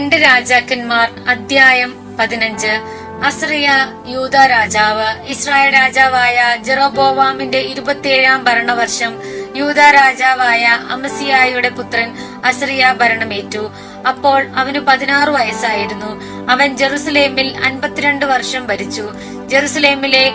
രണ്ട് രാജാക്കന്മാർ അധ്യായം പതിനഞ്ച്. അസ്രിയ യൂത രാജാവ്. ഇസ്രായേൽ രാജാവായ ജെറോബോവാമിന്റെ ഇരുപത്തിയേഴാം ഭരണവർഷം യൂത രാജാവായ അമസിയായുടെ പുത്രൻ അസ്രിയ ഭരണമേറ്റു. അപ്പോൾ അവന് പതിനാറ് വയസ്സായിരുന്നു. അവൻ ജെറുസലേമിൽ അൻപത്തിരണ്ട് വർഷം ഭരിച്ചു. ജെറുസലേമിലെ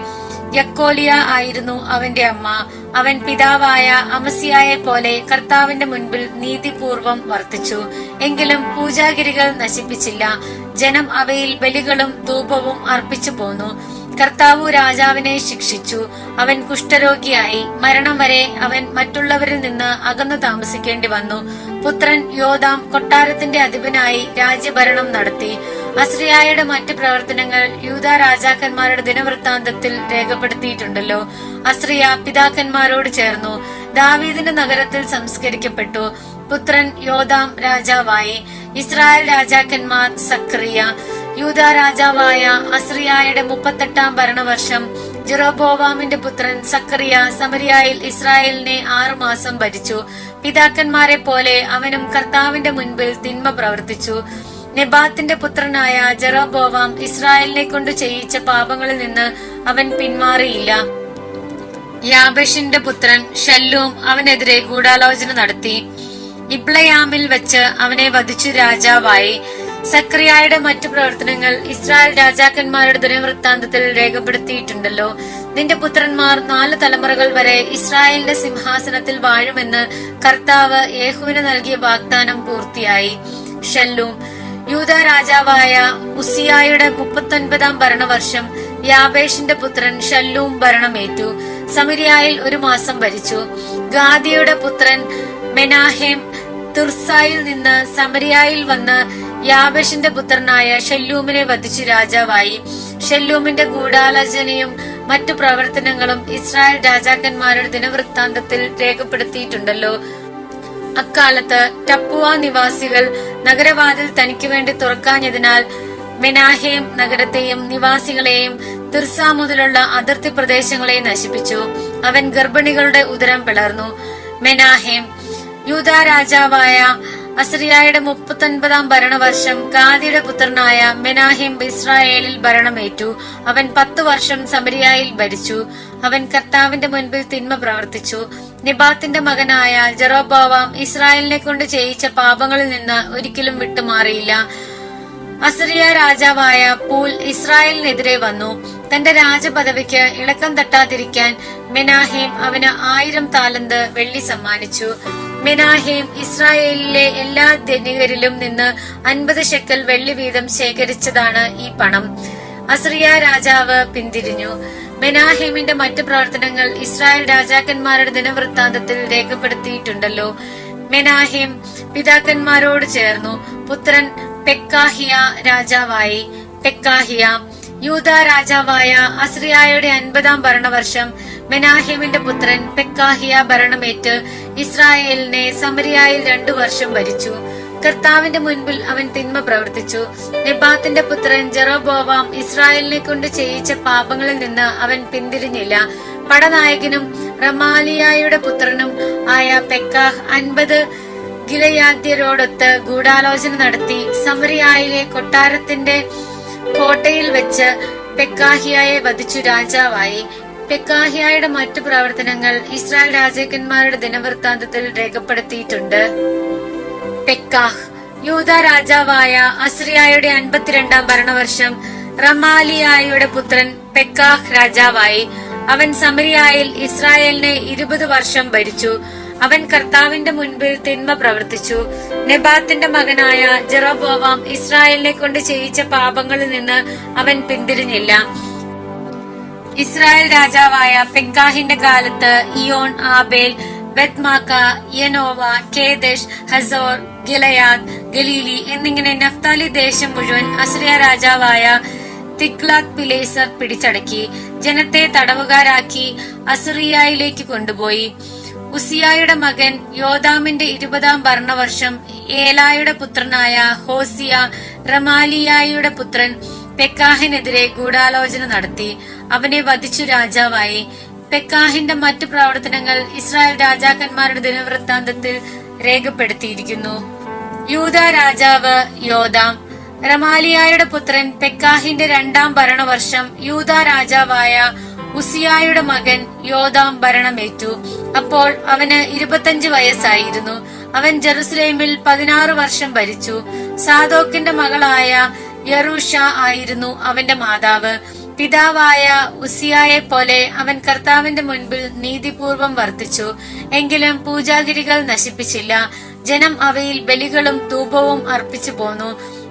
യക്കോലിയ ആയിരുന്നു അവന്റെ അമ്മ. അവൻ പിതാവായ അമസിയായെ പോലെ കർത്താവിന്റെ മുൻപിൽ നീതിപൂർവം വർത്തിച്ചു. എങ്കിലും പൂജാഗിരികൾ നശിപ്പിച്ചില്ല. ജനം അവയിൽ ബലികളും ധൂപവും അർപ്പിച്ചു പോന്നു. കർത്താവു രാജാവിനെ ശിക്ഷിച്ചു. അവൻ കുഷ്ഠരോഗിയായി. മരണം വരെ അവൻ മറ്റുള്ളവരിൽ നിന്ന് അകന്നു താമസിക്കേണ്ടി വന്നു. പുത്രൻ യോദാം കൊട്ടാരത്തിന്റെ അധിപനായി രാജ്യഭരണം നടത്തി. അസ്രിയായുടെ മറ്റ് പ്രവർത്തനങ്ങൾ യൂത രാജാക്കന്മാരുടെ ദിനവൃത്താന്തത്തിൽ രേഖപ്പെടുത്തിയിട്ടുണ്ടല്ലോ. അസ്രിയ പിതാക്കന്മാരോട് ചേർന്നു. ദാവീദിന്റെ നഗരത്തിൽ സംസ്കരിക്കപ്പെട്ടു. പുത്രൻ യോദാം രാജാവായി. ഇസ്രായേൽ രാജാക്കന്മാർ സക്രിയ. യൂത രാജാവായ അസ്രിയായുടെ മുപ്പത്തെട്ടാം ഭരണവർഷം ജെറോബോവാമിന്റെ പുത്രൻ സക്കറിയ സമരിയായിൽ ഇസ്രായേലിനെ ആറുമാസം ഭരിച്ചു. പിതാക്കന്മാരെ പോലെ അവനും കർത്താവിന്റെ മുൻപിൽ തിന്മ പ്രവർത്തിച്ചു. നെബാത്തിന്റെ പുത്രനായ ജെറോബോവാം ഇസ്രായേലിനെ കൊണ്ട് ചെയ്യിച്ച പാപങ്ങളിൽ നിന്ന് അവൻ പിന്മാറിയില്ല. യാബഷിന്റെ പുത്രൻ ഷല്ലൂം അവനെതിരെ ഗൂഢാലോചന നടത്തി. ഇബ്ലയാമിൽ വെച്ച് അവനെ വധിച്ചു രാജാവായി. സക്രിയായുടെ മറ്റു പ്രവർത്തനങ്ങൾ ഇസ്രായേൽ രാജാക്കന്മാരുടെ ദിനവൃത്താന്തത്തിൽ രേഖപ്പെടുത്തിയിട്ടുണ്ടല്ലോ. നിന്റെ പുത്രന്മാർ നാല് തലമുറകൾ വരെ ഇസ്രായേലിന്റെ സിംഹാസനത്തിൽ വാഴുമെന്ന് കർത്താവ് യേഹുവിന് നൽകിയ വാഗ്ദാനം പൂർത്തിയായി. ഷല്ലൂം യൂത രാജാവായ ഉസിയായുടെ മുപ്പത്തൊൻപതാം ഭരണവർഷം യാബേഷിന്റെ പുത്രൻ ഷല്ലൂം ഭരണമേറ്റു. സമരിയായിൽ ഒരു മാസം ഭരിച്ചു. ഗാദിയുടെ പുത്രൻ മെനാഹേം തുർസായിൽ നിന്ന് സമരിയായിൽ വന്ന് യാബേഷിന്റെ പുത്രനായ ഷെല്ലൂമിനെ വധിച്ചു രാജാവായി. ഷെല്ലൂമിന്റെ ഗൂഢാലോചനയും മറ്റു പ്രവർത്തനങ്ങളും ഇസ്രായേൽ രാജാക്കന്മാരുടെ ദിനവൃത്താന്തത്തിൽ രേഖപ്പെടുത്തിയിട്ടുണ്ടല്ലോ. അക്കാലത്ത് ടപ്പുവ നിവാസികൾ നഗരവാതിൽ തനിക്ക് വേണ്ടി തുറക്കാഞ്ഞതിനാൽ മെനാഹേം നഗരത്തെയും നിവാസികളെയും തിർസ മുതലുള്ള അതിർത്തി പ്രദേശങ്ങളെയും നശിപ്പിച്ചു. അവൻ ഗർഭിണികളുടെ ഉദരം പിളർന്നു. മെനാഹേം യൂത രാജാവായ അസറിയായുടെ മുപ്പത്തൊൻപതാം ഭരണവർഷം ഗാദിയുടെ പുത്രനായ മെനാഹിം ഇസ്രായേലിൽ ഭരണമേറ്റു. അവൻ പത്തു വർഷം സമരിയായിൽ ഭരിച്ചു. അവൻ കർത്താവിന്റെ മുൻപിൽ തിന്മ പ്രവർത്തിച്ചു. നിബാത്തിന്റെ മകനായ ജറോബാവാം ഇസ്രായേലിനെ കൊണ്ട് ചെയ്യിച്ച പാപങ്ങളിൽ നിന്ന് ഒരിക്കലും വിട്ടുമാറിയില്ല. അസറിയ രാജാവായ പൂൽ ഇസ്രായേലിനെതിരെ വന്നു. തന്റെ രാജപദവിക്ക് ഇളക്കം തട്ടാതിരിക്കാൻ മെനാഹേം അവന് ആയിരം താലന്ത് വെള്ളി സമ്മാനിച്ചു. മെനാഹേം ഇസ്രായേലിലെ എല്ലാ ധനികരിലും നിന്ന് അൻപത് ഷെക്കൽ വെള്ളി വീതം ശേഖരിച്ചതാണ് ഈ പണം. അസറിയ രാജാവ് പിന്തിരിഞ്ഞു. മെനാഹേമിന്റെ മറ്റ് പ്രവർത്തനങ്ങൾ ഇസ്രായേൽ രാജാക്കന്മാരുടെ ദിനവൃത്താന്തത്തിൽ രേഖപ്പെടുത്തിയിട്ടുണ്ടല്ലോ. മെനാഹേം പിതാക്കന്മാരോട് ചേർന്നു. പുത്രൻ പെക്കാഹിയ രാജാവായി. പെക്കാഹിയ യൂത രാജാവായ അസ്രിയായുടെ അൻപതാം ഭരണവർഷം മെനാഹിമിന്റെ പുത്രൻ പെക്കാഹിയ ഭരണമേറ്റ് ഇസ്രായേലിനെ സമരിയായിൽ രണ്ടു വർഷം ഭരിച്ചു. കർത്താവിന്റെ മുൻപിൽ അവൻ തിന്മ പ്രവർത്തിച്ചു. നെബാത്തിന്റെ പുത്രൻ ജെറോബോവാം ഇസ്രായേലിനെ കൊണ്ട് ചെയ്യിച്ച പാപങ്ങളിൽ നിന്ന് അവൻ പിന്തിരിഞ്ഞില്ല. പടനായകനും റമാലിയായുടെ പുത്രനും ആയ പെക്കാഹ് അൻപത് ഗിലയാദ്യരോടൊത്ത് ഗൂഢാലോചന നടത്തി സമറിയായിലെ കൊട്ടാരത്തിന്റെ കോട്ടയിൽ വെച്ച് പെക്കാഹിയായെ വധിച്ചു രാജാവായി. പെക്കാഹിയായുടെ മറ്റു പ്രവർത്തനങ്ങൾ ഇസ്രായേൽ രാജാക്കന്മാരുടെ ദിനവൃത്താന്തത്തിൽ രേഖപ്പെടുത്തിയിട്ടുണ്ട്. പെക്കാഹ്. യൂത രാജാവായ അസ്രിയായുടെ അൻപത്തിരണ്ടാം ഭരണവർഷം റമാലിയായുടെ പുത്രൻ പെക്കാഹ് രാജാവായി. അവൻ സമരിയായിൽ ഇസ്രായേലിനെ ഇരുപത് വർഷം ഭരിച്ചു. അവൻ കർത്താവിന്റെ മുൻപിൽ തിന്മ പ്രവർത്തിച്ചു. നെബാത്തിന്റെ മകനായ ജെറോബോവാം ഇസ്രായേലിനെ കൊണ്ട് ചെയ്യിച്ച പാപങ്ങളിൽ നിന്ന് അവൻ പിന്തിരിഞ്ഞില്ല. ഇസ്രായേൽ രാജാവായ പെക്കാഹിന്റെ കാലത്ത് Ijon Abel Beth Maacah Janoah Kedesh Hazor Gilead Galilee എന്നിങ്ങനെ നഫ്താലി ദേശം മുഴുവൻ അസ്രിയ രാജാവായ തിക്ലാത് പിലേസർ പിടിച്ചടക്കി ജനത്തെ തടവുകാരാക്കി അസുറിയായിലേക്ക് കൊണ്ടുപോയി. ഉസിയായുടെ മകൻ യോദാമിന്റെ ഇരുപതാം ഭരണവർഷം ഏലായുടെ പുത്രനായ ഹോസിയ റമാലിയായുടെ പുത്രൻ പെക്കാഹിനെതിരെ ഗൂഢാലോചന നടത്തി. അവനെ വധിച്ചു രാജാവായി. പെക്കാഹിന്റെ മറ്റു പ്രവർത്തനങ്ങൾ ഇസ്രായേൽ രാജാക്കന്മാരുടെ ദിനവൃത്താന്തത്തിൽ രേഖപ്പെടുത്തിയിരിക്കുന്നു. യൂത രാജാവ് യോദാം. റമാലിയായുടെ പുത്രൻ പെക്കാഹിന്റെ രണ്ടാം ഭരണവർഷം യൂത രാജാവായ ഉസിയായുടെ മകൻ യോദാം ഭരണമേറ്റു. അപ്പോൾ അവന് ഇരുപത്തഞ്ച് വയസ്സായിരുന്നു. അവൻ ജെറുസലേമിൽ പതിനാറ് വർഷം ഭരിച്ചു. സാദോക്കിന്റെ മകളായ യറൂഷ ആയിരുന്നു അവന്റെ മാതാവ്. പിതാവായ ഉസിയായെ പോലെ അവൻ കർത്താവിന്റെ മുൻപിൽ നീതിപൂർവം വർത്തിച്ചു. എങ്കിലും പൂജാഗിരികൾ നശിപ്പിച്ചില്ല. ജനം അവയിൽ ബലികളും ധൂപവും അർപ്പിച്ചു പോന്നു.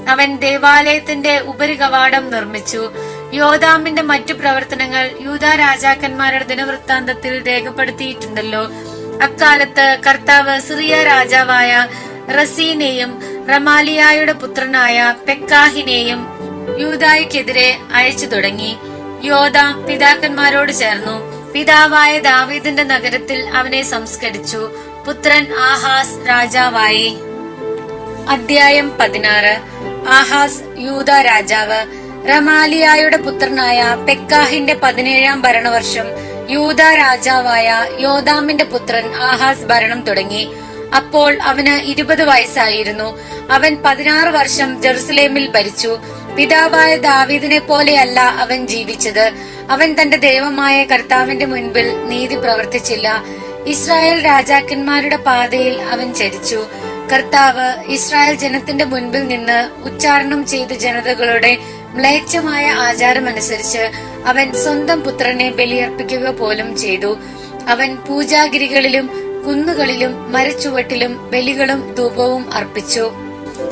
അവൻ ദേവാലയത്തിന്റെ ഉപരികവാടം നിർമ്മിച്ചു. യോദാമിന്റെ മറ്റു പ്രവർത്തനങ്ങൾ യൂത രാജാക്കന്മാരുടെ ദിനവൃത്താന്തത്തിൽ രേഖപ്പെടുത്തിയിട്ടുണ്ടല്ലോ. അക്കാലത്ത് കർത്താവ് സിറിയ രാജാവായ റസീനെയും റമാലിയായുടെ പുത്രനായ പെക്കാഹിനെയും യൂതായ്ക്കെതിരെ അയച്ചു തുടങ്ങി. യോദാം പിതാക്കന്മാരോട് ചേർന്നു. പിതാവായ ദാവീദിന്റെ നഗരത്തിൽ അവനെ സംസ്കരിച്ചു. പുത്രൻ ആഹാസ് രാജാവായി. അധ്യായം പതിനാറ്. ആഹാസ് യൂത രാജാവ്. റമാലിയായുടെ പുത്രനായ പെക്കാഹിന്റെ പതിനേഴാം ഭരണവർഷം യൂത രാജാവായ യോദാമിന്റെ പുത്രൻ ആഹാസ് ഭരണം തുടങ്ങി. അപ്പോൾ അവന് ഇരുപത് വയസ്സായിരുന്നു. അവൻ പതിനാറ് വർഷം ജെറുസലേമിൽ ഭരിച്ചു. പിതാവായ ദാവീദിനെ പോലെയല്ല അവൻ ജീവിച്ചത്. അവൻ തന്റെ ദൈവമായ കർത്താവിന്റെ മുൻപിൽ നീതി പ്രവർത്തിച്ചില്ല. ഇസ്രായേൽ രാജാക്കന്മാരുടെ പാതയിൽ അവൻ ചരിച്ചു. കർത്താവ് ഇസ്രായേൽ ജനത്തിന്റെ മുൻപിൽ നിന്ന് ഉച്ചാരണം ചെയ്ത ജനതകളുടെ മ്ലേച്ഛമായ ആചാരമനുസരിച്ച് അവൻ സ്വന്തം പുത്രനെ ബലിയർപ്പിക്കുക പോലും ചെയ്തു. അവൻ പൂജാഗിരികളിലും കുന്നുകളിലും മരച്ചുവട്ടിലും ബലികളും ധൂപവും അർപ്പിച്ചു.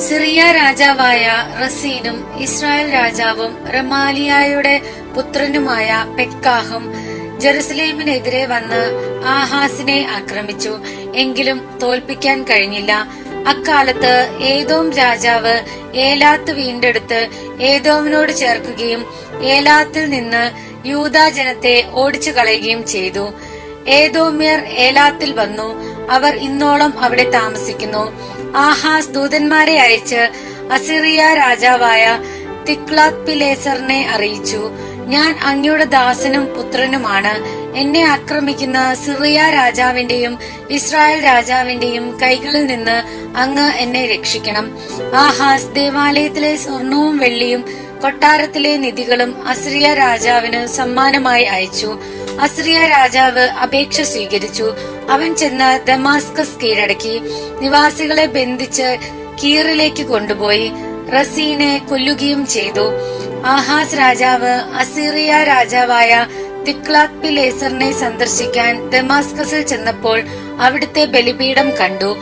സിറിയ രാജാവായ റസീനും ഇസ്രായേൽ രാജാവും റമാലിയായുടെ പുത്രനുമായ പെക്കാഹും ജെറുസലേമിനെതിരെ വന്ന് ആഹാസിനെ ആക്രമിച്ചു. എങ്കിലും തോൽപ്പിക്കാൻ കഴിഞ്ഞില്ല. അക്കാലത്ത് ഏതോം രാജാവ് ഏലാത്ത് വീണ്ടെടുത്ത് ഏതോമിനോട് ചേർക്കുകയും ഏലാത്തിൽ നിന്ന് യൂതാ ജനത്തെ ഓടിച്ചു കളയുകയും ചെയ്തു. ഏതോമ്യർ ഏലാത്തിൽ വന്നു. അവർ ഇന്നോളം അവിടെ താമസിക്കുന്നു. ആഹാസ് ദൂതന്മാരെ അയച്ച് അസിറിയ രാജാവായ തിക്ലാത് പിലേസറിനെ അറിയിച്ചു. ഞാൻ അങ്ങയുടെ ദാസനും പുത്രനുമാണ്. എന്നെ ആക്രമിക്കുന്ന സിറിയ രാജാവിന്റെയും ഇസ്രായേൽ രാജാവിന്റെയും കൈകളിൽ നിന്ന് അങ്ങ് എന്നെ രക്ഷിക്കണം. ആഹാസ് ദേവാലയത്തിലെ സ്വർണവും വെള്ളിയും കൊട്ടാരത്തിലെ നിധികളും അസ്രിയ രാജാവിന് സമ്മാനമായി അയച്ചു. അസ്രിയ രാജാവ് അപേക്ഷ സ്വീകരിച്ചു. അവൻ ചെന്ന് ദമാസ്കസ് കീഴടക്കി. നിവാസികളെ ബന്ധിച്ച് കീറിലേക്ക് കൊണ്ടുപോയി. റസീനെ കൊല്ലുകയും ചെയ്തു. ആഹാസ് രാജാവ് അസീറിയ രാജാവായ തിക്ലാത് പിലേസറിനെ സന്ദർശിക്കാൻ ദമാസ്കസിൽ ചെന്നപ്പോൾ അവിടുത്തെ ബലിപീഠം കണ്ടു.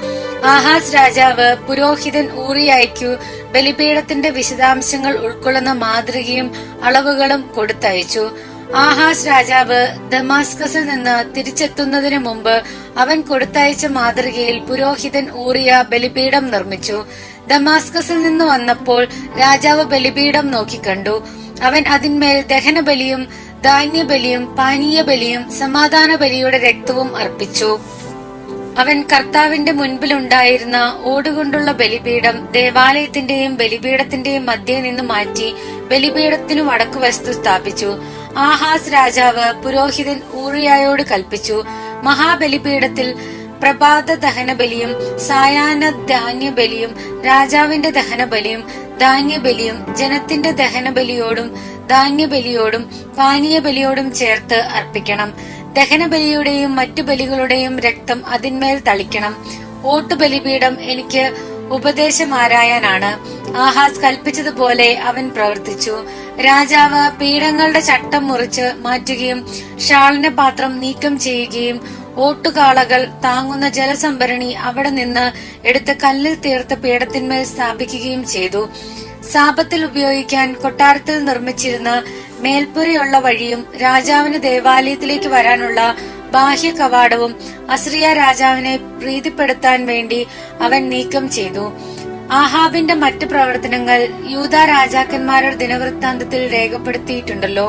ആഹാസ് രാജാവ് പുരോഹിതൻ ഊറിയായിക്കു ബലിപീഠത്തിന്റെ വിശദാംശങ്ങൾ ഉൾക്കൊള്ളുന്ന മാതൃകയും അളവുകളും കൊടുത്തയച്ചു. ആഹാസ് രാജാവ് ദമാസ്കസിൽ നിന്ന് തിരിച്ചെത്തുന്നതിന് മുമ്പ് അവൻ കൊടുത്തയച്ച മാതൃകയിൽ പുരോഹിതൻ ഊറിയ ബലിപീഠം നിർമ്മിച്ചു. ദമാസ്കസിൽ നിന്ന് വന്നപ്പോൾ രാജാവ് ബലിപീഠം നോക്കിക്കണ്ടു അവൻ അതിന്മേൽ ദഹനബലിയും ധാന്യബലിയും പാനീയ ബലിയും സമാധാന ബലിയുടെ രക്തവും അർപ്പിച്ചു. അവൻ കർത്താവിന്റെ മുൻപിൽ ഉണ്ടായിരുന്ന ഓടുകൊണ്ടുള്ള ബലിപീഠം ദേവാലയത്തിന്റെയും ബലിപീഠത്തിന്റെയും മധ്യേ നിന്ന് മാറ്റി ബലിപീഠത്തിനു വടക്കുവശത്തു സ്ഥാപിച്ചു. ആഹാസ് രാജാവ് പുരോഹിതൻ ഊറിയായോട് കൽപ്പിച്ചു മഹാബലിപീഠത്തിൽ പ്രഭാത ദഹനബലിയും സായാഹ്ന ധാന്യബലിയും രാജാവിന്റെ ദഹനബലിയും ധാന്യബലിയും ജനത്തിന്റെ ദഹനബലിയോടും ധാന്യബലിയോടും പാനീയബലിയോടും ചേർത്ത് അർപ്പിക്കണം. ദഹനബലിയുടെയും മറ്റു ബലികളുടെയും രക്തം അതിന്മേൽ തളിക്കണം. ഓട്ടുബലിപീഠം എനിക്ക് ഉപദേശമാരായാനാണ്. ആഹാസ് കൽപ്പിച്ചതുപോലെ അവൻ പ്രവർത്തിച്ചു. രാജാവ് പീഠങ്ങളുടെ ചട്ടം മുറിച്ച് മാറ്റുകയും ഷാളിന്റെ പാത്രം നീക്കം ചെയ്യുകയും ഓട്ടുകാളകൾ താങ്ങുന്ന ജലസംഭരണി അവിടെ നിന്ന് എടുത്ത് കല്ലിൽ തീർത്ത പീഠത്തിന്മേൽ സ്ഥാപിക്കുകയും ചെയ്തു. സാപത്തിൽ ഉപയോഗിക്കാൻ കൊട്ടാരത്തിൽ നിർമ്മിച്ചിരുന്ന മേൽപ്പുരയുള്ള വഴിയും രാജാവിന് ദേവാലയത്തിലേക്ക് വരാനുള്ള ബാഹ്യ കവാടവും അസ്രിയ രാജാവിനെ പ്രീതിപ്പെടുത്താൻ വേണ്ടി അവൻ നീക്കം ചെയ്തു. ആഹാബിന്റെ മറ്റു പ്രവർത്തനങ്ങൾ യൂത രാജാക്കന്മാരുടെ ദിനവൃത്താന്തത്തിൽ രേഖപ്പെടുത്തിയിട്ടുണ്ടല്ലോ.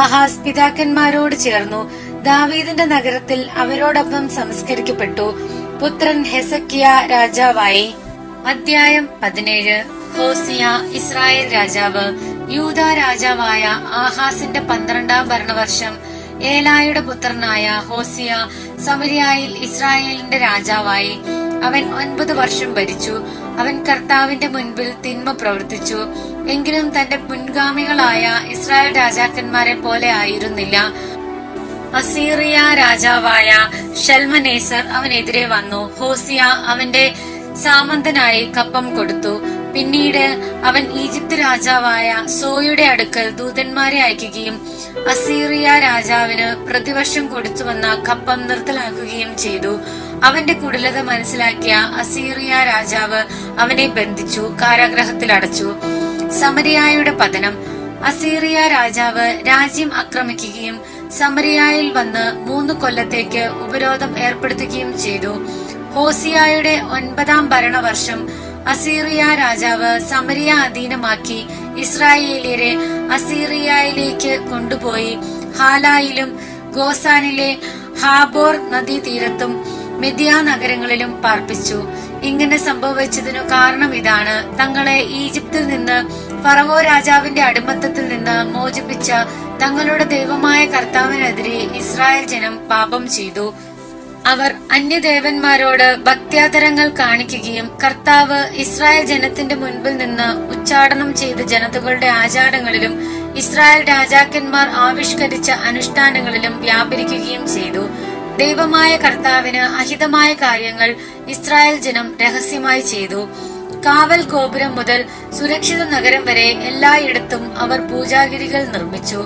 ആഹാസ് പിതാക്കന്മാരോട് ചേർന്നു. ദാവീദിന്റെ നഗരത്തിൽ അവരോടൊപ്പം സംസ്കരിക്കപ്പെട്ടു. പുത്രൻ ഹെസക്കിയ രാജാവായി. അധ്യായം പതിനേഴ്. ഹോസിയ ഇസ്രായേൽ രാജാവ്. യൂത രാജാവായ ആഹാസിന്റെ പന്ത്രണ്ടാം ഭരണവർഷം. ഏലായുടെ പുത്രനായ ഹോസിയ സമരിയായിൽ ഇസ്രായേലിന്റെ രാജാവായി. അവൻ ഒൻപത് വർഷം ഭരിച്ചു. അവൻ കർത്താവിന്റെ മുൻപിൽ തിന്മ പ്രവർത്തിച്ചു. എങ്കിലും തന്റെ മുൻഗാമികളായ ഇസ്രായേൽ രാജാക്കന്മാരെ പോലെ ആയിരുന്നില്ല. അസീറിയ രാജാവായ ഷൽമനേസർ അവനെതിരെ വന്നു. ഹോസിയ അവന്റെ സാമന്തനായി കപ്പം കൊടുത്തു. പിന്നീട് അവൻ ഈജിപ്ത് രാജാവായ സോയുടെ അടുക്കൽ ദൂതന്മാരെ അയക്കുകയും അസീറിയ രാജാവിന് പ്രതിവർഷം കൊടുത്തു വന്ന കപ്പം നിർത്തലാക്കുകയും ചെയ്തു. അവന്റെ കുടിലത മനസ്സിലാക്കിയ അസീറിയ രാജാവ് അവനെ ബന്ധിച്ചു കാരാഗ്രഹത്തിൽ അടച്ചു. സമരിയായുടെ പതനം. അസീറിയ രാജാവ് രാജ്യം ആക്രമിക്കുകയും സമരിയായിൽ വന്ന് മൂന്ന് കൊല്ലത്തേക്ക് ഉപരോധം ഏർപ്പെടുത്തുകയും ചെയ്തു. ഹോസിയായുടെ ഒൻപതാം ഭരണവർഷം അസീറിയ രാജാവ് സമരിയ അധീനമാക്കി ഇസ്രായേലിയരെ അസീറിയയിലേക്ക് കൊണ്ടുപോയി. ഹാലായിലും ഗോസാനിലെ ഹാബോർ നദീതീരത്തും മെദിയ നഗരങ്ങളിലും പാർപ്പിച്ചു. ഇങ്ങനെ സംഭവിച്ചതിനു കാരണം ഇതാണ്. തങ്ങളെ ഈജിപ്തിൽ നിന്ന് ഫറവോ രാജാവിന്റെ അടിമത്തത്തിൽ നിന്ന് മോചിപ്പിച്ച തങ്ങളുടെ ദൈവമായ കർത്താവിനെതിരെ ഇസ്രായേൽ ജനം പാപം ചെയ്തു. അവർ അന്യദേവന്മാരോട് ഭക്ത്യാതരങ്ങൾ കാണിക്കുകയും കർത്താവ് ഇസ്രായേൽ ജനത്തിന്റെ മുൻപിൽ നിന്ന് ഉച്ചാടനം ചെയ്ത ജനതകളുടെ ആചാരങ്ങളിലും ഇസ്രായേൽ രാജാക്കന്മാർ ആവിഷ്കരിച്ച അനുഷ്ഠാനങ്ങളിലും വ്യാപരിക്കുകയും ചെയ്തു. ദൈവമായ കർത്താവിന് അഹിതമായ കാര്യങ്ങൾ ഇസ്രായേൽ ജനം രഹസ്യമായി ചെയ്തു. കാവൽ ഗോപുരം മുതൽ സുരക്ഷിത നഗരം വരെ എല്ലായിടത്തും അവർ പൂജാഗിരികൾ നിർമ്മിച്ചു.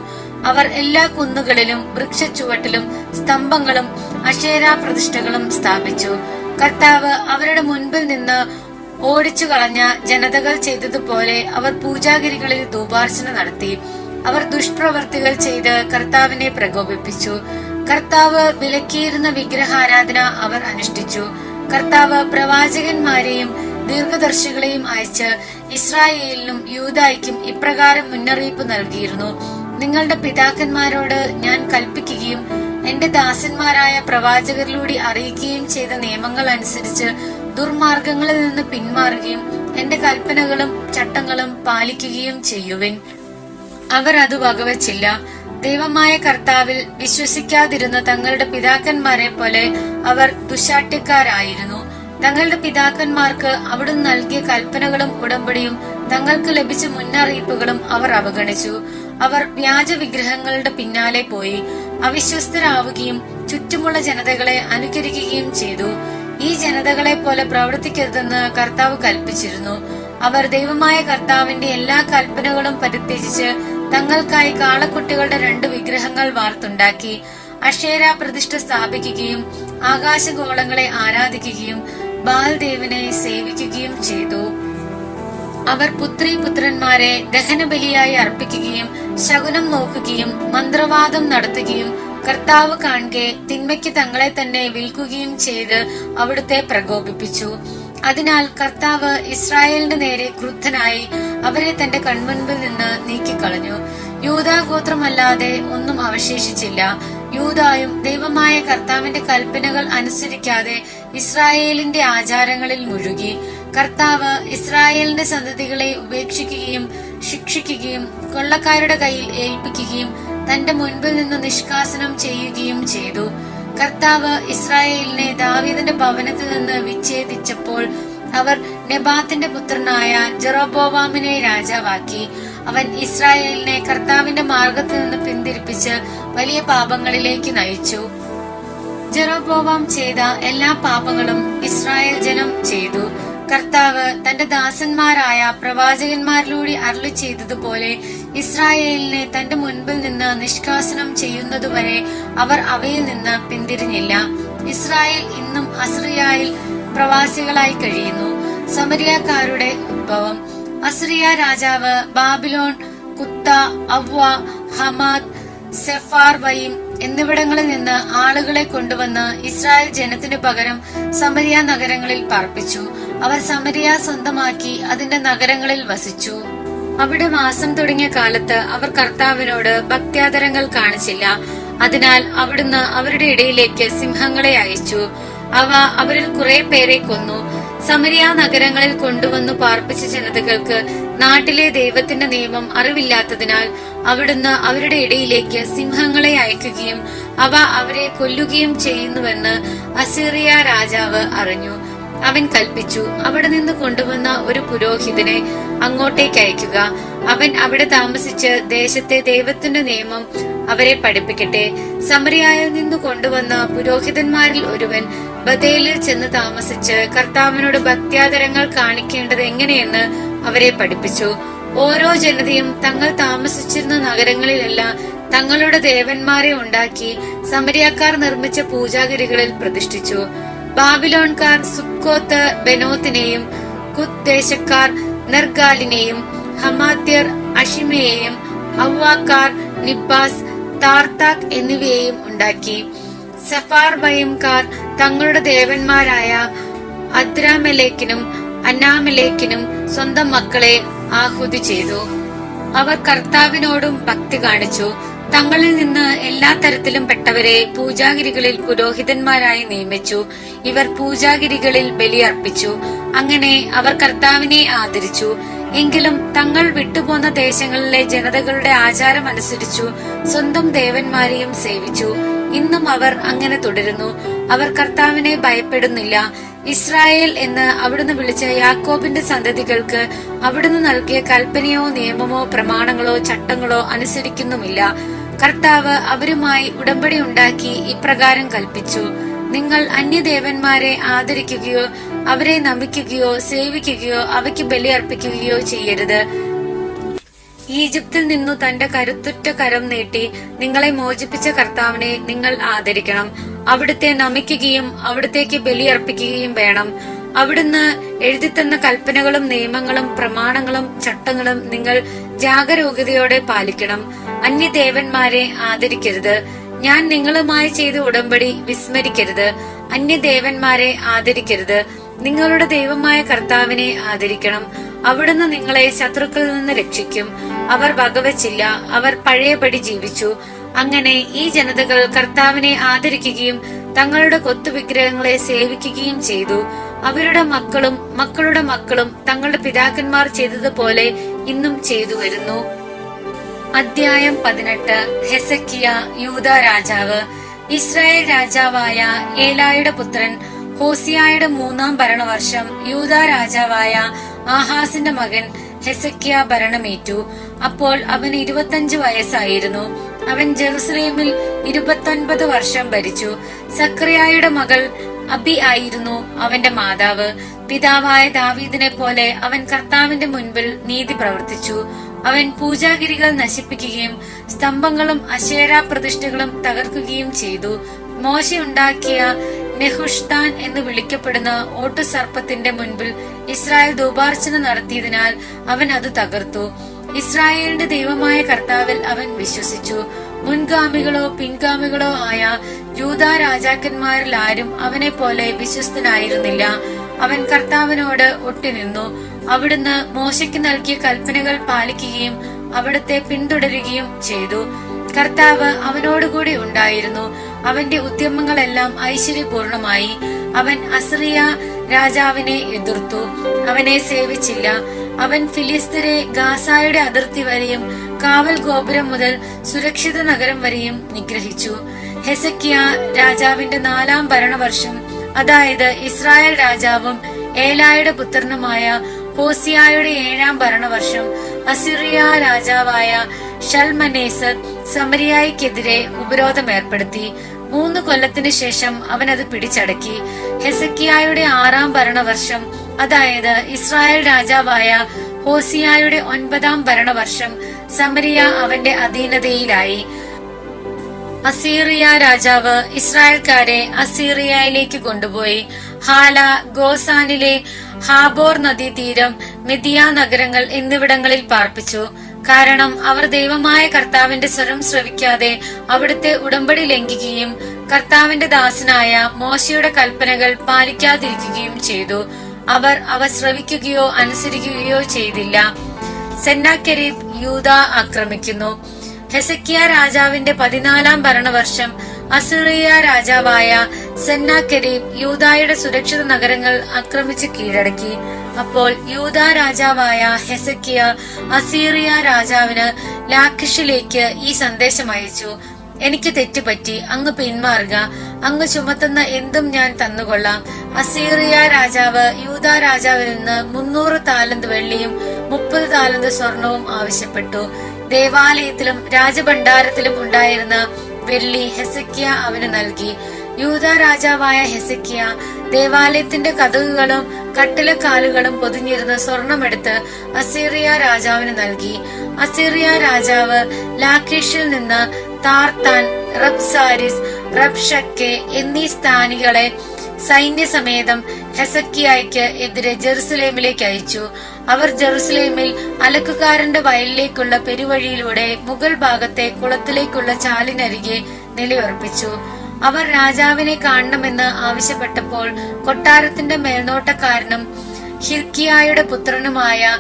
അവർ എല്ലാ കുന്നുകളിലും വൃക്ഷച്ചുവട്ടിലും സ്തംഭങ്ങളും അശേരാ പ്രതിഷ്ഠകളും സ്ഥാപിച്ചു. കർത്താവ് അവരുടെ മുൻപിൽ നിന്ന് ഓടിച്ചു കളഞ്ഞ ജനതകൾ ചെയ്തതുപോലെ അവർ പൂജാഗിരികളിൽ ദൂപാർച്ചന നടത്തി. അവർ ദുഷ്പ്രവർത്തികൾ ചെയ്ത് കർത്താവിനെ പ്രകോപിപ്പിച്ചു. കർത്താവ് വിലക്കിയിരുന്ന വിഗ്രഹാരാധന അവർ അനുഷ്ഠിച്ചു. കർത്താവ് പ്രവാചകന്മാരെയും ദീർഘദർശികളെയും അയച്ച് ഇസ്രായേലിനും യൂതായ്ക്കും ഇപ്രകാരം മുന്നറിയിപ്പ് നൽകിയിരുന്നു. നിങ്ങളുടെ പിതാക്കന്മാരോട് ഞാൻ കൽപ്പിക്കുകയും എന്റെ ദാസന്മാരായ പ്രവാചകരിലൂടെ അറിയിക്കുകയും ചെയ്ത നിയമങ്ങൾ അനുസരിച്ച് ദുർമാർഗങ്ങളിൽ നിന്ന് പിന്മാറുകയും എന്റെ കൽപ്പനകളും ചട്ടങ്ങളും പാലിക്കുകയും ചെയ്യുവിൻ. അവർ അത് വകവച്ചില്ല. ദൈവമായ കർത്താവിൽ വിശ്വസിക്കാതിരുന്ന തങ്ങളുടെ പിതാക്കന്മാരെ പോലെ അവർ ദുശാട്യക്കാരായിരുന്നു തങ്ങളുടെ പിതാക്കന്മാർക്ക് അവിടുന്ന് നൽകിയ കൽപ്പനകളും ഉടമ്പടിയും തങ്ങൾക്ക് ലഭിച്ച മുന്നറിയിപ്പുകളും അവർ അവഗണിച്ചു. അവർ വ്യാജ വിഗ്രഹങ്ങളുടെ പിന്നാലെ പോയി അവിശ്വസ്തരാവുകയും ചുറ്റുമുള്ള ജനതകളെ അനുകരിക്കുകയും ചെയ്തു. ഈ ജനതകളെ പോലെ പ്രവർത്തിക്കരുതെന്ന് കർത്താവ് കൽപ്പിച്ചിരുന്നു. അവർ ദൈവമായ കർത്താവിന്റെ എല്ലാ കൽപ്പനകളും പരിത്യജിച്ച് തങ്ങൾക്കായി കാളക്കുട്ടികളുടെ രണ്ട് വിഗ്രഹങ്ങൾ വാർത്തുണ്ടാക്കി. അക്ഷേര പ്രതിഷ്ഠ സ്ഥാപിക്കുകയും ആകാശഗോളങ്ങളെ ആരാധിക്കുകയും ബാൽദേവിനെ സേവിക്കുകയും ചെയ്തു. അവർ പുത്രി പുത്രന്മാരെ ദഹനബലിയായി അർപ്പിക്കുകയും ശകുനം നോക്കുകയും മന്ത്രവാദം നടത്തുകയും കർത്താവ് കാണെ തിന്മയ്ക്ക് തങ്ങളെ തന്നെ വിൽക്കുകയും ചെയ്ത് അവിടുത്തെ പ്രകോപിപ്പിച്ചു. അതിനാൽ കർത്താവ് ഇസ്രായേലിന്റെ നേരെ ക്രുദ്ധനായി അവരെ തന്റെ കൺമുൻപിൽ നിന്ന് നീക്കിക്കളഞ്ഞു. യൂതാഗോത്രമല്ലാതെ ഒന്നും അവശേഷിച്ചില്ല. യൂതായും ദൈവമായ കർത്താവിന്റെ കൽപ്പനകൾ അനുസരിക്കാതെ ഇസ്രായേലിന്റെ ആചാരങ്ങളിൽ മുഴുകി. കർത്താവ് ഇസ്രായേലിന്റെ സന്തതികളെ ഉപേക്ഷിക്കുകയും ശിക്ഷിക്കുകയും കൊള്ളക്കാരുടെ കയ്യിൽ ഏൽപ്പിക്കുകയും തന്റെ മുൻപിൽ നിന്ന് നിഷ്കാസനം ചെയ്യുകയും ചെയ്തു. കർത്താവ് ഇസ്രായേലിനെ ദാവീദിന്റെ ഭവനത്തിൽ നിന്ന് വിച്ഛേദിച്ചപ്പോൾ അവർ നെബാത്തിന്റെ പുത്രനായ ജെറോബോവാമിനെ രാജാവാക്കി. അവൻ ഇസ്രായേലിനെ കർത്താവിന്റെ മാർഗത്തിൽ നിന്ന് പിന്തിരിപ്പിച്ച് വലിയ പാപങ്ങളിലേക്ക് നയിച്ചു. ജെറോബോവാം ചെയ്ത എല്ലാ പാപങ്ങളും ഇസ്രായേൽ ജനം ചെയ്തു. കർത്താവ് തന്റെ ദാസന്മാരായ പ്രവാചകന്മാരിലൂടെ അരുളി ചെയ്തതുപോലെ ഇസ്രായേലിനെ തന്റെ മുൻപിൽ നിന്ന് നിഷ്കാസനം ചെയ്യുന്നതുവരെ അവർ അവയിൽ നിന്ന് പിന്തിരിഞ്ഞില്ല. ഇസ്രായേൽ ഇന്നും അസ്രിയായിൽ പ്രവാസികളായി കഴിയുന്നു. സമരിയക്കാരുടെ ഉത്ഭവം. അസ്രിയ രാജാവ് ബാബിലോൺ കുത്ത അവ്വ ഹമാദ് സെഫാർ വൈം എന്നിവിടങ്ങളിൽ നിന്ന് ആളുകളെ കൊണ്ടുവന്ന് ഇസ്രായേൽ ജനത്തിനു പകരം സമരിയ നഗരങ്ങളിൽ പാർപ്പിച്ചു. അവർ സമരിയ സ്വന്തമാക്കി അതിന്റെ നഗരങ്ങളിൽ വസിച്ചു. അവിടെ മാസം തുടങ്ങിയ കാലത്ത് അവർ കർത്താവിനോട് ഭക്ത്യാദരങ്ങൾ കാണിച്ചില്ല. അതിനാൽ അവിടുന്ന് അവരുടെ ഇടയിലേക്ക് സിംഹങ്ങളെ അയച്ചു. അവ അവരിൽ കുറെ പേരെ കൊന്നു. സമരിയ നഗരങ്ങളിൽ കൊണ്ടുവന്നു പാർപ്പിച്ച ജനതകൾക്ക് നാട്ടിലെ ദൈവത്തിന്റെ നിയമം അറിവില്ലാത്തതിനാൽ അവിടുന്ന് അവരുടെ ഇടയിലേക്ക് സിംഹങ്ങളെ അയക്കുകയും അവ അവരെ കൊല്ലുകയും ചെയ്യുന്നുവെന്ന് അസീറിയ രാജാവ് അറിഞ്ഞു. അവൻ കൽപ്പിച്ചു അവിടെ നിന്ന് കൊണ്ടുവന്ന ഒരു പുരോഹിതനെ അങ്ങോട്ടേക്ക് അയക്കുക. അവൻ അവിടെ താമസിച്ച് ദേശത്തെ ദൈവത്തിന്റെ നിയമം അവരെ പഠിപ്പിക്കട്ടെ. സമരിയായിൽ നിന്ന് കൊണ്ടുവന്ന പുരോഹിതന്മാരിൽ ഒരുവൻ ബദേലിൽ ചെന്ന് താമസിച്ച് കർത്താവിനോട് ഭക്ത്യാദരങ്ങൾ കാണിക്കേണ്ടത് എങ്ങനെയെന്ന് അവരെ പഠിപ്പിച്ചു. ഓരോ ജനതയും തങ്ങൾ താമസിച്ചിരുന്ന നഗരങ്ങളിലെല്ലാം തങ്ങളുടെ ദേവന്മാരെ ഉണ്ടാക്കി സമരിയാക്കാർ നിർമ്മിച്ച പൂജാഗിരികളിൽ പ്രതിഷ്ഠിച്ചു. ബാബിലോൺകാർ സുക്കോത്ത് ബെനോത്തിനെയും കുത് ദേശക്കാർ നെർഗാലിനെയും ഹമാത്യർ അഷിമയെയും ഔവാക്കാർ നിബാസ് താർത്താക് എന്നിവയെയും ഉണ്ടാക്കി. സഫാർ തങ്ങളുടെ ദേവന്മാരായ അദ്രാമലേക്കിനും അന്നാമലേക്കിനും സ്വന്തം മക്കളെ ആഹുതി ചെയ്തു. അവർ കർത്താവിനോടും ഭക്തി കാണിച്ചു. തങ്ങളിൽ നിന്ന് എല്ലാ തരത്തിലും പെട്ടവരെ പൂജാഗിരികളിൽ പുരോഹിതന്മാരായി നിയമിച്ചു. ഇവർ പൂജാഗിരികളിൽ ബലിയർപ്പിച്ചു. അങ്ങനെ അവർ കർത്താവിനെ ആദരിച്ചു. എങ്കിലും തങ്ങൾ വിട്ടുപോന്ന ദേശങ്ങളിലെ ജനതകളുടെ ആചാരം അനുസരിച്ചു സ്വന്തം ദേവന്മാരെയും സേവിച്ചു. ഇന്നും അവർ അങ്ങനെ തുടരുന്നു. അവർ കർത്താവിനെ ഭയപ്പെടുന്നില്ല. ഇസ്രായേൽ എന്ന് അവിടുന്ന് വിളിച്ച യാക്കോബിന്റെ സന്തതികൾക്ക് അവിടുന്ന് നൽകിയ കൽപ്പനയോ നിയമമോ പ്രമാണങ്ങളോ ചട്ടങ്ങളോ അനുസരിക്കുന്നുമില്ല. കർത്താവ് അവരുമായി ഉടമ്പടി ഉണ്ടാക്കി ഇപ്രകാരം കൽപ്പിച്ചു. നിങ്ങൾ അന്യദേവന്മാരെ ആദരിക്കുകയോ അവരെ നമിക്കുകയോ സേവിക്കുകയോ അവയ്ക്ക് ബലിയർപ്പിക്കുകയോ ചെയ്യരുത്. ഈജിപ്തിൽ നിന്നു തന്റെ കരുത്തുറ്റ കരം നീട്ടി നിങ്ങളെ മോചിപ്പിച്ച കർത്താവിനെ നിങ്ങൾ ആദരിക്കണം. അവിടുത്തെ നമിക്കുകയും അവിടുത്തേക്ക് ബലിയർപ്പിക്കുകയും വേണം. അവിടുന്ന് എഴുതിത്തന്ന കൽപ്പനകളും നിയമങ്ങളും പ്രമാണങ്ങളും ചട്ടങ്ങളും നിങ്ങൾ ജാഗരൂകതയോടെ പാലിക്കണം. അന്യദേവന്മാരെ ആദരിക്കരുത്. ഞാൻ നിങ്ങളുമായി ചെയ്ത ഉടമ്പടി വിസ്മരിക്കരുത്. അന്യദേവന്മാരെ ആദരിക്കരുത്. നിങ്ങളുടെ ദൈവമായ കർത്താവിനെ ആദരിക്കണം. അവിടുന്ന് നിങ്ങളെ ശത്രുക്കളിൽ നിന്ന് രക്ഷിക്കും. അവർ വകവച്ചില്ല അവർ പഴയപടി ജീവിച്ചു. അങ്ങനെ ഈ ജനതകൾ കർത്താവിനെ ആദരിക്കുകയും തങ്ങളുടെ കൊത്തുവിഗ്രഹങ്ങളെ സേവിക്കുകയും ചെയ്തു. അവരുടെ മക്കളും മക്കളുടെ മക്കളും തങ്ങളുടെ പിതാക്കന്മാർ ചെയ്തതുപോലെ ഇന്നും ചെയ്തു വരുന്നു. അധ്യായം പതിനെട്ട്. ഹെസക്കിയ യൂത രാജാവ്. ഇസ്രായേൽ രാജാവായ ഏലായുടെ പുത്രൻ ഹോസിയായുടെ മൂന്നാം ഭരണവർഷം യൂത രാജാവായ ആഹാസിന്റെ മകൻ ഹെസക്കിയ ഭരണമേറ്റു. അപ്പോൾ അവന് ഇരുപത്തഞ്ച് വയസ്സായിരുന്നു. അവൻ ജെറുസലേമിൽ ഇരുപത്തൊൻപത് വർഷം ഭരിച്ചു. സക്രിയായുടെ മകൾ അബി ആയിരുന്നു അവന്റെ മാതാവ്. പിതാവായ ദാവീദിനെ പോലെ അവൻ കർത്താവിന്റെ മുൻപിൽ നീതി പ്രവർത്തിച്ചു. അവൻ പൂജാഗിരികൾ നശിപ്പിക്കുകയും സ്തംഭങ്ങളും അശേരാ പ്രതിഷ്ഠകളും തകർക്കുകയും ചെയ്തു. മോശ ഉണ്ടാക്കിയ നെഹുഷ്താൻ എന്ന് വിളിക്കപ്പെടുന്ന ഓട്ടുസർപ്പത്തിന്റെ മുൻപിൽ ഇസ്രായേൽ ധൂപാർച്ചന നടത്തിയതിനാൽ അവൻ അത് തകർത്തു. ഇസ്രായേലിന്റെ ദൈവമായ കർത്താവിൽ അവൻ വിശ്വസിച്ചു. മുൻഗാമികളോ പിൻഗാമികളോ ആയ യൂത രാജാക്കന്മാരിൽ ആരും അവനെ പോലെ വിശ്വസ്തനായിരുന്നില്ല. അവൻ കർത്താവിനോട് ഒട്ടിനിന്നു. അവിടുന്ന് മോശയ്ക്ക് നൽകിയ കൽപ്പനകൾ പാലിക്കുകയും അവിടുത്തെ പിന്തുടരുകയും ചെയ്തു. കർത്താവ് അവനോടുകൂടി ഉണ്ടായിരുന്നു. അവന്റെ ഉദ്യമങ്ങളെല്ലാം ഐശ്വര്യപൂർണമായി. അവൻ അസ്രിയ രാജാവിനെ എതിർത്തു. അവനെ സേവിച്ചില്ല. അവൻ ഫിലിസ്തരെ ഗാസായുടെ അതിർത്തി വരെയും കാവൽ ഗോപുരം മുതൽ സുരക്ഷിത നഗരം വരെയും നിഗ്രഹിച്ചു. ഹെസക്കിയ രാജാവിന്റെ നാലാം ഭരണവർഷം അതായത് ഇസ്രായേൽ രാജാവും ഏലായുടെ പുത്രനുമായ ഹോസിയായുടെ ഏഴാം ഭരണവർഷം അസിറിയ രാജാവായ ഷൽമനേസർ സമരിയായിക്കെതിരെ ഉപരോധം ഏർപ്പെടുത്തി. മൂന്ന് കൊല്ലത്തിന് ശേഷം അവൻ അത് പിടിച്ചടക്കി. ഹെസക്കിയായുടെ ആറാം ഭരണവർഷം അതായത് ഇസ്രായേൽ രാജാവായ ഹോസിയായുടെ ഒൻപതാം ഭരണവർഷം സമരിയ അവന്റെ അധീനതയിലായി. അസീറിയ രാജാവ് ഇസ്രായേൽക്കാരെ അസീറിയയിലേക്ക് കൊണ്ടുപോയി. ഹാല ഗോസാനിലെ ഹാബോർ നദീ തീരം മെദിയ നഗരങ്ങൾ എന്നിവിടങ്ങളിൽ പാർപ്പിച്ചു. കാരണം അവർ ദൈവമായ കർത്താവിന്റെ സ്വരം ശ്രവിക്കാതെ അവിടുത്തെ ഉടമ്പടി ലംഘിക്കുകയും കർത്താവിന്റെ ദാസനായ മോശയുടെ കൽപ്പനകൾ പാലിക്കാതിരിക്കുകയും ചെയ്തു. അവർ അവ ശ്രവിക്കുകയോ അനുസരിക്കുകയോ ചെയ്തില്ല. സെന്നാക്കെരീബ് യൂത ആക്രമിക്കുന്നു. ഹെസക്കിയ രാജാവിന്റെ പതിനാലാം ഭരണവർഷം അസുറിയ രാജാവായ സെന്നാക്കെരീബ് യൂതായുടെ സുരക്ഷിത നഗരങ്ങൾ ആക്രമിച്ച് കീഴടക്കി. അപ്പോൾ യൂത രാജാവായ ഹെസക്കിയ അസീറിയ രാജാവിന് ലാഖിഷിലേക്ക് ഈ സന്ദേശം അയച്ചു. എനിക്ക് തെറ്റുപറ്റി. അങ്ങ് പിന്മാറുക. അങ്ങ് ചുമത്തുന്ന എന്തും ഞാൻ തന്നുകൊള്ളാം. അസീറിയ രാജാവ് യൂത രാജാവിൽ നിന്ന് മുന്നൂറ് താലന്ത് വെള്ളിയും മുപ്പത് താലന്ത് സ്വർണവും ആവശ്യപ്പെട്ടു. ദേവാലയത്തിലും രാജഭണ്ഡാരത്തിലും ഉണ്ടായിരുന്ന വെള്ളി ഹെസക്കിയ അവന് നൽകി. യൂത രാജാവായ ഹെസക്കിയ ദേവാലയത്തിന്റെ കഥകുകളും കട്ടിലക്കാലുകളും പൊതിഞ്ഞിരുന്ന സ്വർണമെടുത്ത് അസീറിയ രാജാവിന് നൽകി. അസീറിയ രാജാവ് ലാക്കേഷിൽ നിന്ന് താർത്താൻ റബ്സാരിസ് റബ്ഷക്കെ എന്നീ സ്ഥാനികളെ സൈന്യസമേതം ഹെസക്കിയായ്ക്ക് എതിരെ ജെറുസലേമിലേക്ക് അയച്ചു. അവർ ജെറുസലേമിൽ അലക്കുകാരന്റെ വയലിലേക്കുള്ള പെരുവഴിയിലൂടെ മുഗൾ ഭാഗത്തെ കുളത്തിലേക്കുള്ള ചാലിനരികെ നിലയുറപ്പിച്ചു. അവർ രാജാവിനെ കാണണമെന്ന് ആവശ്യപ്പെട്ടപ്പോൾ കൊട്ടാരത്തിന്റെ മേൽനോട്ടക്കാരനും ഹിർക്കിയായുടെ പുത്രനുമായ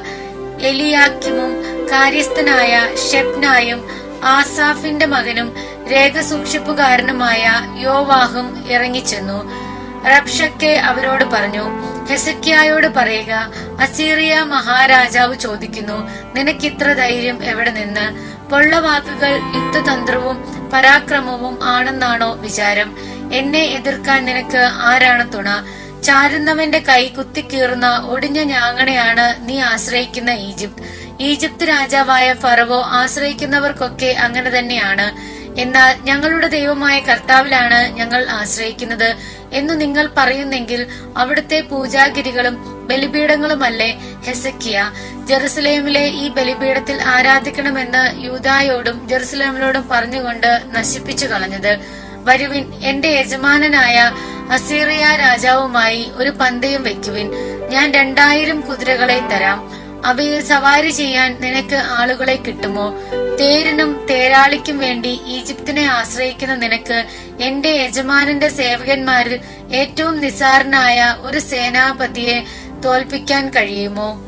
എലിയാക്കിമും കാര്യസ്ഥനായ ഷെബ്നായും ആസാഫിന്റെ മകനും രേഖ സൂക്ഷിപ്പുകാരനുമായ യോവാഹും ഇറങ്ങിച്ചെന്നു. റബ്ഷക്കെ അവരോട് പറഞ്ഞു ഹെസക്കിയായോട് പറയുക അസീറിയ മഹാരാജാവ് ചോദിക്കുന്നു നിനക്കിത്ര ധൈര്യം എവിടെ നിന്ന്? പൊള്ളവാക്കുകൾ യുദ്ധതന്ത്രവും പരാക്രമവും ആണെന്നാണോ വിചാരം? എന്നെ എതിർക്കാൻ നിനക്ക് ആരാണ് തുണ? ചാരുന്നവന്റെ കൈ കുത്തിക്കീറുന്ന ഒടിഞ്ഞ ഞാങ്ങണയാണ് നീ ആശ്രയിക്കുന്ന ഈജിപ്ത്. ഈജിപ്ത് രാജാവായ ഫറവോ ആശ്രയിക്കുന്നവർക്കൊക്കെ അങ്ങനെ തന്നെയാണ്. എന്നാൽ ഞങ്ങളുടെ ദൈവമായ കർത്താവിലാണ് ഞങ്ങൾ ആശ്രയിക്കുന്നത് എന്ന് നിങ്ങൾ പറയുന്നെങ്കിൽ അവിടുത്തെ പൂജാഗിരികളും ബലിപീഠങ്ങളുമല്ലേ? ഹെസക്കിയ ജെറുസലേമിലെ ഈ ബലിപീഠത്തിൽ ആരാധിക്കണമെന്ന് യൂതായോടും ജെറുസലേമിലോടും പറഞ്ഞുകൊണ്ട് നശിപ്പിച്ചു കളഞ്ഞത്. വരുവിൻ എന്റെ യജമാനനായ അസീറിയ രാജാവുമായി ഒരു പന്തയം വെക്കുവിൻ ഞാൻ രണ്ടായിരം കുതിരകളെ തരാം. അവയിൽ സവാരി ചെയ്യാൻ നിനക്ക് ആളുകളെ കിട്ടുമോ? തേരിനും തേരാളിക്കും വേണ്ടി ഈജിപ്തിനെ ആശ്രയിക്കുന്ന നിനക്ക് എന്റെ യജമാനന്റെ സേവകന്മാരിൽ ഏറ്റവും നിസാരനായ ഒരു സേനാപതിയെ തോൽപ്പിക്കാൻ കഴിയുമോ?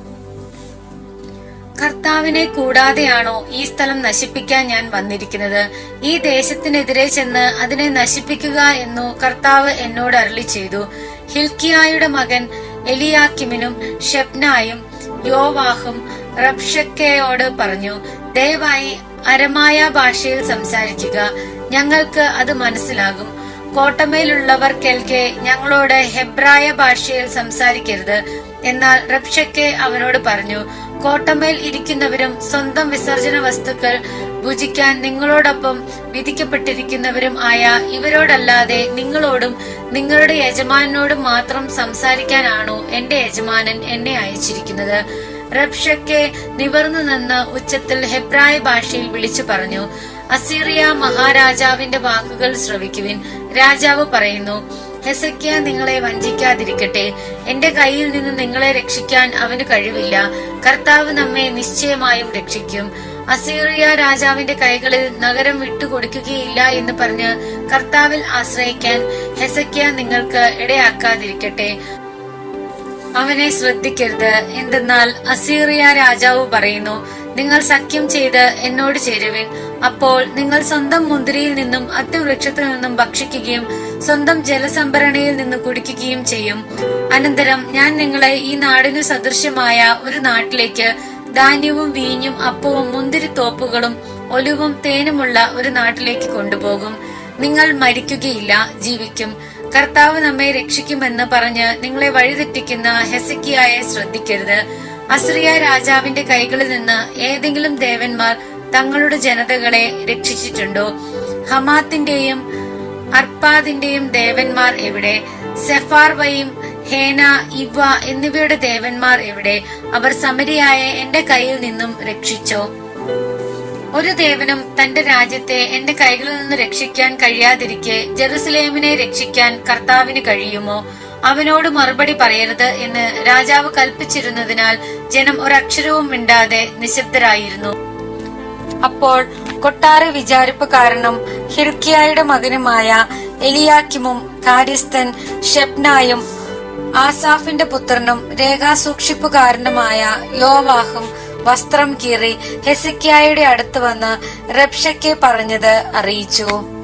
കർത്താവിനെ കൂടാതെയാണോ ഈ സ്ഥലം നശിപ്പിക്കാൻ ഞാൻ വന്നിരിക്കുന്നത്? ഈ ദേശത്തിനെതിരെ ചെന്ന് അതിനെ നശിപ്പിക്കുക എന്നു കർത്താവ് എന്നോട് അരളി ചെയ്തു ഹിൽക്കിയായുടെ മകൻ എലിയാക്കിമിനും ഷെബ്നായും യോവാഹും റബ്ഷക്കയോട് പറഞ്ഞു ദയവായി അരമായ ഭാഷയിൽ സംസാരിക്കുക. ഞങ്ങൾക്ക് അത് മനസ്സിലാകും. കോട്ടമേലുള്ളവർ കേൾക്കെ ഞങ്ങളോട് ഹെബ്രായ ഭാഷയിൽ സംസാരിക്കരുത്. എന്നാൽ റബ്ഷക്കെ അവനോട് പറഞ്ഞു കോട്ടമേൽ ഇരിക്കുന്നവരും സ്വന്തം വിസർജന വസ്തുക്കൾ ഭുജിക്കാൻ നിങ്ങളോടൊപ്പം വിധിക്കപ്പെട്ടിരിക്കുന്നവരും ആയ ഇവരോടല്ലാതെ നിങ്ങളോടും നിങ്ങളുടെ യജമാനോടും മാത്രം സംസാരിക്കാനാണോ എന്റെ യജമാനൻ എന്നെ അയച്ചിരിക്കുന്നത്. റബ്ഷക്കെ നിവർന്നു നിന്ന് ഉച്ചത്തിൽ ഹെബ്രായ ഭാഷയിൽ വിളിച്ചു പറഞ്ഞു അസീറിയ മഹാരാജാവിന്റെ വാക്കുകൾ ശ്രവിക്കുവിൻ. രാജാവ് പറയുന്നു ഹെസക്കിയ നിങ്ങളെ വഞ്ചിക്കാതിരിക്കട്ടെ. എന്റെ കയ്യിൽ നിന്ന് നിങ്ങളെ രക്ഷിക്കാൻ അവന് കഴിവില്ല. കർത്താവ് നമ്മെ നിശ്ചയമായും രക്ഷിക്കും. അസീറിയ രാജാവിന്റെ കൈകളിൽ നഗരം വിട്ടുകൊടുക്കുകയില്ല എന്ന് പറഞ്ഞ് കർത്താവിൽ ആശ്രയിക്കാൻ ഹെസക്കിയ നിങ്ങൾക്ക് ഇടയാക്കാതിരിക്കട്ടെ. അവനെ ശ്രദ്ധിക്കരുത്. എന്തെന്നാൽ അസീറിയ രാജാവ് പറയുന്നു നിങ്ങൾ സഖ്യം ചെയ്ത് എന്നോട് ചേരുവിൻ. അപ്പോൾ നിങ്ങൾ സ്വന്തം മുന്തിരിയിൽ നിന്നും അത്യവൃക്ഷത്തിൽ നിന്നും ഭക്ഷിക്കുകയും സ്വന്തം ജലസംഭരണിയിൽ നിന്ന് കുടിക്കുകയും ചെയ്യും. അനന്തരം ഞാൻ നിങ്ങളെ ഈ നാടിനു സദൃശ്യമായ ഒരു നാട്ടിലേക്ക് ധാന്യവും വീഞ്ഞും അപ്പവും മുന്തിരിത്തോപ്പുകളും ഒലിവും തേനുമുള്ള ഒരു നാട്ടിലേക്ക് കൊണ്ടുപോകും. നിങ്ങൾ മരിക്കുകയില്ല ജീവിക്കും. കർത്താവ് നമ്മെ രക്ഷിക്കുമെന്ന് പറഞ്ഞ് നിങ്ങളെ വഴിതെറ്റിക്കുന്ന ഹെസക്കിയായെ ശ്രദ്ധിക്കരുത്. അസ്രിയ രാജാവിന്റെ കൈകളിൽ നിന്ന് ഏതെങ്കിലും ദേവന്മാർ തങ്ങളുടെ ജനതകളെ രക്ഷിച്ചിട്ടുണ്ടോ? ഹമാത്തിന്റെയും അർപ്പാദിന്റെയും ദേവന്മാർ എവിടെ? സെഫാർവയും ഹേന ഇവ എന്നിവയുടെ ദേവന്മാർ എവിടെ? അവർ സമരിയായ എന്റെ കയ്യിൽ നിന്നും രക്ഷിച്ചോ? ഒരു ദേവനും തന്റെ രാജ്യത്തെ എന്റെ കൈകളിൽ നിന്ന് രക്ഷിക്കാൻ കഴിയാതിരിക്കെ ജെറുസലേമിനെ രക്ഷിക്കാൻ കർത്താവിന് കഴിയുമോ? അവനോട് മറുപടി പറയരുത് എന്ന് രാജാവ് കൽപ്പിച്ചിരുന്നതിനാൽ ജനം ഒരക്ഷരവും മിണ്ടാതെ നിശബ്ദരായിരുന്നു. അപ്പോൾ കൊട്ടാര വിചാരിപ്പ് കാരണം ഹിർക്കിയായുടെ മകനുമായ എലിയാക്കിമും കാര്യസ്ഥൻ ഷെപ്നായും ആസാഫിന്റെ പുത്രനും രേഖാസൂക്ഷിപ്പുകാരനുമായ യോവാഹും വസ്ത്രം കീറി ഹെസിക്കിയായുടെ അടുത്ത് വന്ന് റബ്ഷയ്ക്ക് പറഞ്ഞത് അറിയിച്ചു.